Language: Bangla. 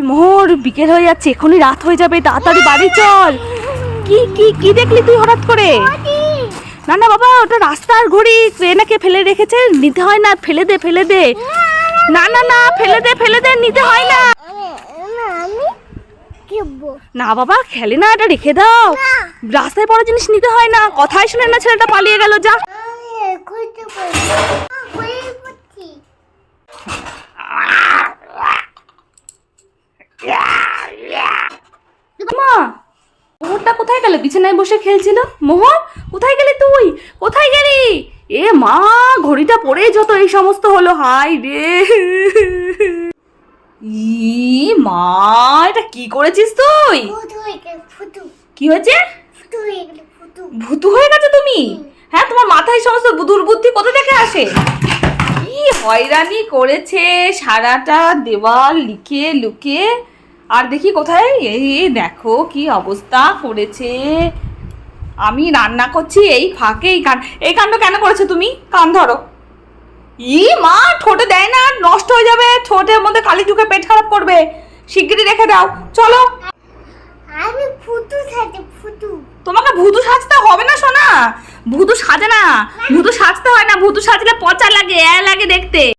চল মোহর বিকেল হয়ে যাচ্ছে, এখনই রাত হয়ে যাবে, তাড়াতাড়ি বাড়ি চল। কি কি কি দেখলি তুই হঠাৎ করে? না না, বাবা, ওটা রাস্তার ঘড়ি ট্রেনাকে ফেলে রেখেছে? নিতে হয় না, ফেলে দে ফেলে দে। না না না, ফেলে দে ফেলে দে, নিতে হয় না। না, বাবা, খেলে না, এটা রেখে দাও। রাস্তায় পড়া জিনিস নিতে হয় না। কথাই শুনে না, ছেলেটা পালিয়ে গেল, যা আমি খুঁজতে পারি বই পড়ছি মা মোহরটা কোথায় গেল? বিছানায় বসে খেলছিল। মোহর কোথায় গেলি তুই? কোথায় গেলি? এ মা ঘড়িটা পড়ে যত এই সমস্ত হলো। হাই রে। ই মা এটা কি করেছিস তুই? কি হয়েছে? হয়ে ভূতু হয়ে গেছে তুমি? হ্যাঁ তোমার মাথায় সমস্ত বুদুর বুদ্ধি কোথা থেকে আসে? কি হয়রানি করেছে সারাটা দেওয়াল লিখে লুকিয়ে আর দেখি কোথায়? এই দেখো কি অবস্থা করেছে। আমি রান্না করছি এই ফাঁকে এই কান এই কাণ্ড কেন করেছ তুমি? কান ধরো। ই মা ঠোঁটে দেয় না নষ্ট হয়ে যাবে। ঠোঁটের মধ্যে কালি ঢুকে পেট খারাপ করবে। শিগগিরই রেখে দাও। চলো। আমি সাথে ফুটু তোমাকে ভূতু সাজতে হবে না সোনা। ভূতু সাজে না। ভূতু সাজতে হয় না। ভূতু সাজলে পচা লাগে এ লাগে দেখতে।